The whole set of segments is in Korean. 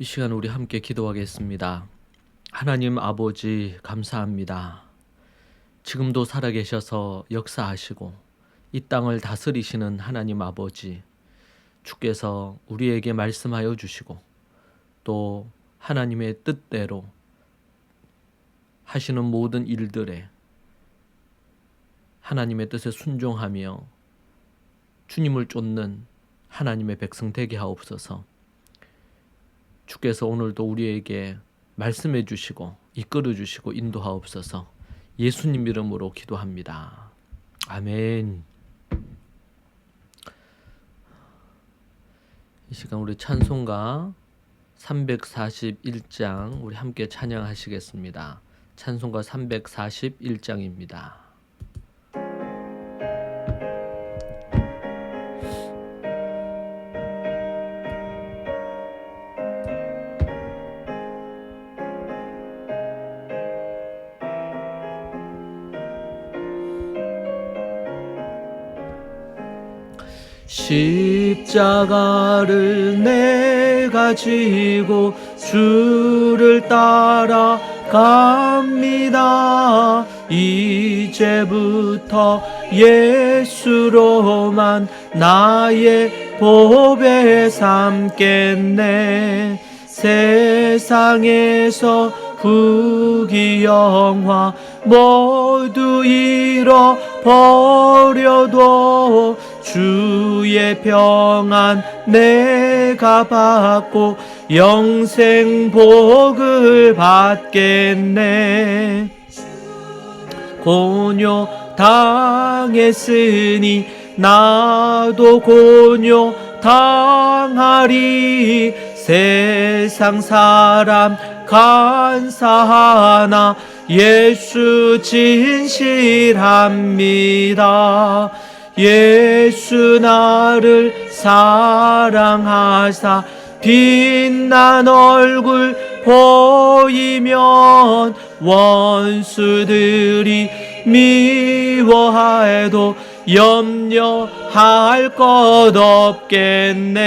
이 시간 우리 함께 기도하겠습니다. 하나님 아버지 감사합니다. 지금도 살아계셔서 역사하시고 이 땅을 다스리시는 하나님 아버지 주께서 우리에게 말씀하여 주시고 또 하나님의 뜻대로 하시는 모든 일들에 하나님의 뜻에 순종하며 주님을 쫓는 하나님의 백성 되게 하옵소서. 주께서 오늘도 우리에게 말씀해 주시고 이끌어 주시고 인도하옵소서. 예수님 이름으로 기도합니다. 아멘. 이 시간 우리 찬송가 341장 우리 함께 찬양하시겠습니다. 찬송가 341장입니다. 십자가를 내가 지고 주를 따라 갑니다. 이제부터 예수로만 나의 보배 삼겠네. 세상에서 부귀영화 모두 잃어버려도 주의 평안 내가 받고 영생 복을 받겠네 고뇨 당했으니 나도 고뇨 당하리 세상 사람 간사하나 예수 진실합니다. 예수 나를 사랑하사 빛난 얼굴 보이면 원수들이 미워해도 염려할 것 없겠네.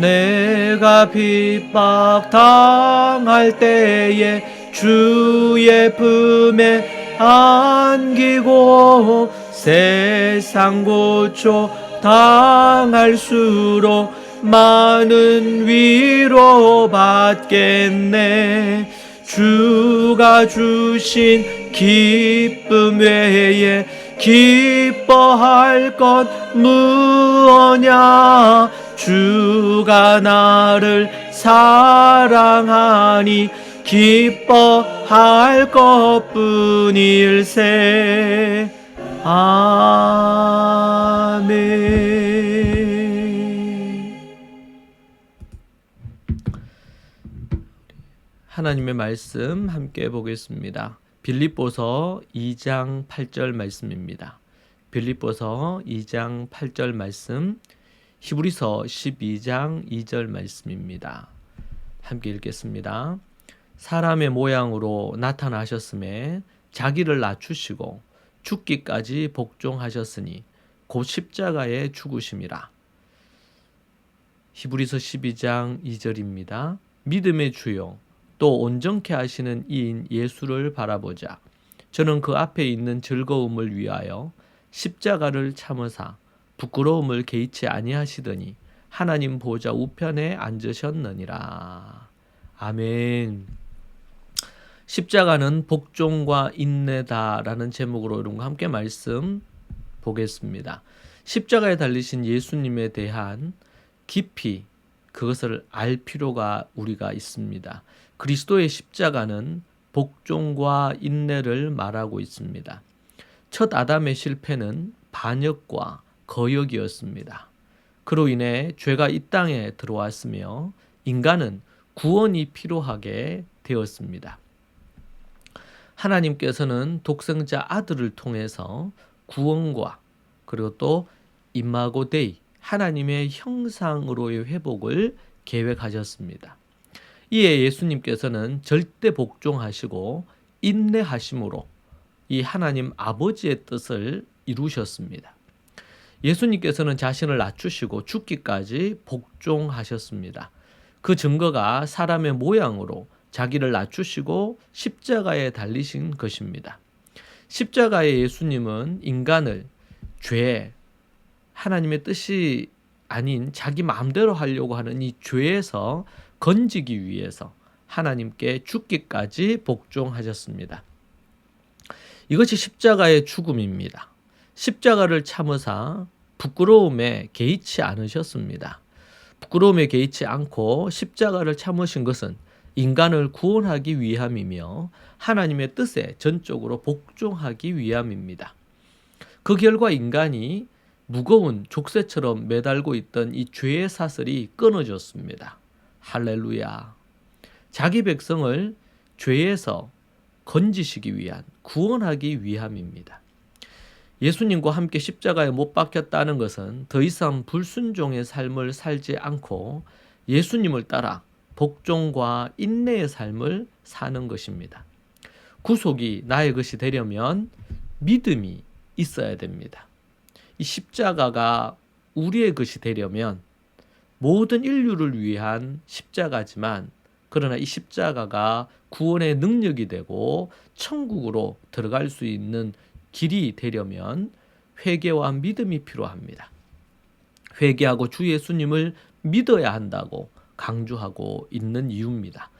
내가 핍박 당할 때에 주의 품에 안기고 세상 고초 당할수록 많은 위로 받겠네. 주가 주신 기쁨 외에 기뻐할 것 무엇냐? 주가 나를 사랑하니 기뻐할 것뿐일세. 아멘. 하나님의 말씀 함께 보겠습니다. 빌립보서 2장 8절 말씀입니다. 빌립보서 2장 8절 말씀 히브리서 12장 2절 말씀입니다. 함께 읽겠습니다. 사람의 모양으로 나타나셨음에 자기를 낮추시고 죽기까지 복종하셨으니 곧 십자가에 죽으심이라. 히브리서 12장 2절입니다. 믿음의 주요 또 온전케 하시는 이인 예수를 바라보자. 저는 그 앞에 있는 즐거움을 위하여 십자가를 참으사 부끄러움을 개의치 아니하시더니 하나님 보좌 우편에 앉으셨느니라. 아멘. 십자가는 복종과 인내다라는 제목으로 여러분과 함께 말씀 보겠습니다. 십자가에 달리신 예수님에 대한 깊이 그것을 알 필요가 우리가 있습니다. 그리스도의 십자가는 복종과 인내를 말하고 있습니다. 첫 아담의 실패는 반역과 거역이었습니다. 그로 인해 죄가 이 땅에 들어왔으며 인간은 구원이 필요하게 되었습니다. 하나님께서는 독생자 아들을 통해서 구원과 그리고 또 이마고 데이 하나님의 형상으로의 회복을 계획하셨습니다. 이에 예수님께서는 절대 복종하시고 인내하심으로 이 하나님 아버지의 뜻을 이루셨습니다. 예수님께서는 자신을 낮추시고 죽기까지 복종하셨습니다. 그 증거가 사람의 모양으로 자기를 낮추시고 십자가에 달리신 것입니다. 십자가의 예수님은 인간을 죄, 하나님의 뜻이 아닌 자기 마음대로 하려고 하는 이 죄에서 건지기 위해서 하나님께 죽기까지 복종하셨습니다. 이것이 십자가의 죽음입니다. 십자가를 참으사 부끄러움에 개의치 않으셨습니다. 부끄러움에 개의치 않고 십자가를 참으신 것은 인간을 구원하기 위함이며 하나님의 뜻에 전적으로 복종하기 위함입니다. 그 결과 인간이 무거운 족쇄처럼 매달고 있던 이 죄의 사슬이 끊어졌습니다. 할렐루야. 자기 백성을 죄에서 건지시기 위한 구원하기 위함입니다. 예수님과 함께 십자가에 못 박혔다는 것은 더 이상 불순종의 삶을 살지 않고 예수님을 따라 복종과 인내의 삶을 사는 것입니다. 구속이 나의 것이 되려면 믿음이 있어야 됩니다. 이 십자가가 우리의 것이 되려면 모든 인류를 위한 십자가지만 그러나 이 십자가가 구원의 능력이 되고 천국으로 들어갈 수 있는 길이 되려면 회개와 믿음이 필요합니다. 회개하고 주 예수님을 믿어야 한다고 강조하고 있는 이유입니다.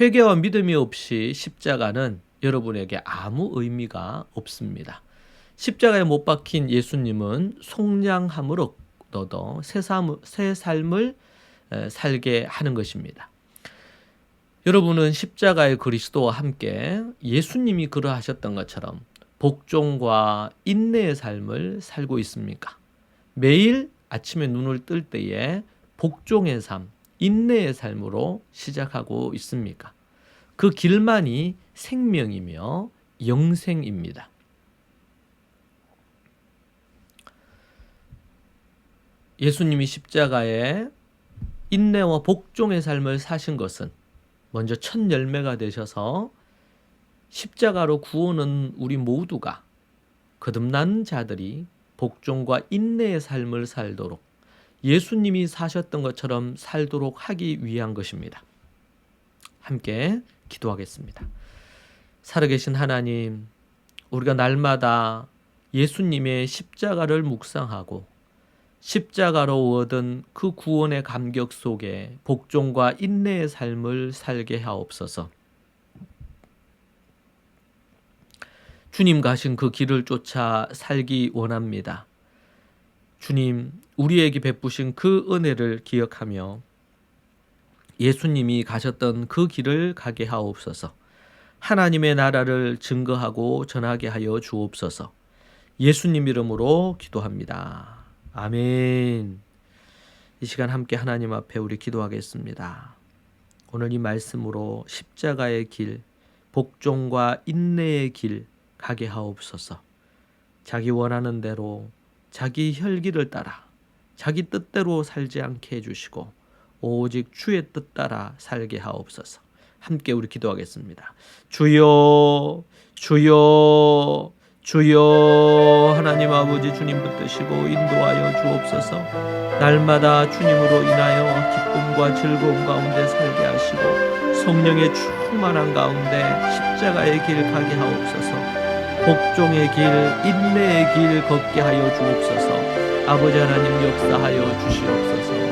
회개와 믿음이 없이 십자가는 여러분에게 아무 의미가 없습니다. 십자가에 못 박힌 예수님은 속량함으로 얻어 새, 삶, 새 삶을 살게 하는 것입니다. 여러분은 십자가의 그리스도와 함께 예수님이 그러하셨던 것처럼 복종과 인내의 삶을 살고 있습니까? 매일 아침에 눈을 뜰 때에 복종의 삶, 인내의 삶으로 시작하고 있습니까? 그 길만이 생명이며 영생입니다. 예수님이 십자가에 인내와 복종의 삶을 사신 것은 먼저 첫 열매가 되셔서 십자가로 구원은 우리 모두가 거듭난 자들이 복종과 인내의 삶을 살도록 예수님이 사셨던 것처럼 살도록 하기 위한 것입니다. 함께 기도하겠습니다. 살아계신 하나님, 우리가 날마다 예수님의 십자가를 묵상하고 십자가로 얻은 그 구원의 감격 속에 복종과 인내의 삶을 살게 하옵소서. 주님 가신 그 길을 쫓아 살기 원합니다. 주님, 우리에게 베푸신 그 은혜를 기억하며 예수님이 가셨던 그 길을 가게 하옵소서. 하나님의 나라를 증거하고 전하게 하여 주옵소서. 예수님 이름으로 기도합니다. 아멘. 이 시간 함께 하나님 앞에 우리 기도하겠습니다. 오늘 이 말씀으로 십자가의 길, 복종과 인내의 길 가게 하옵소서. 자기 원하는 대로 자기 혈기를 따라 자기 뜻대로 살지 않게 해주시고 오직 주의 뜻 따라 살게 하옵소서. 함께 우리 기도하겠습니다. 주여, 주여, 주여 하나님 아버지 주님 붙드시고 인도하여 주옵소서. 날마다 주님으로 인하여 기쁨과 즐거움 가운데 살게 하시고 성령의 충만한 가운데 십자가의 길 가게 하옵소서. 복종의 길 인내의 길 걷게 하여 주옵소서. 아버지 하나님 역사하여 주시옵소서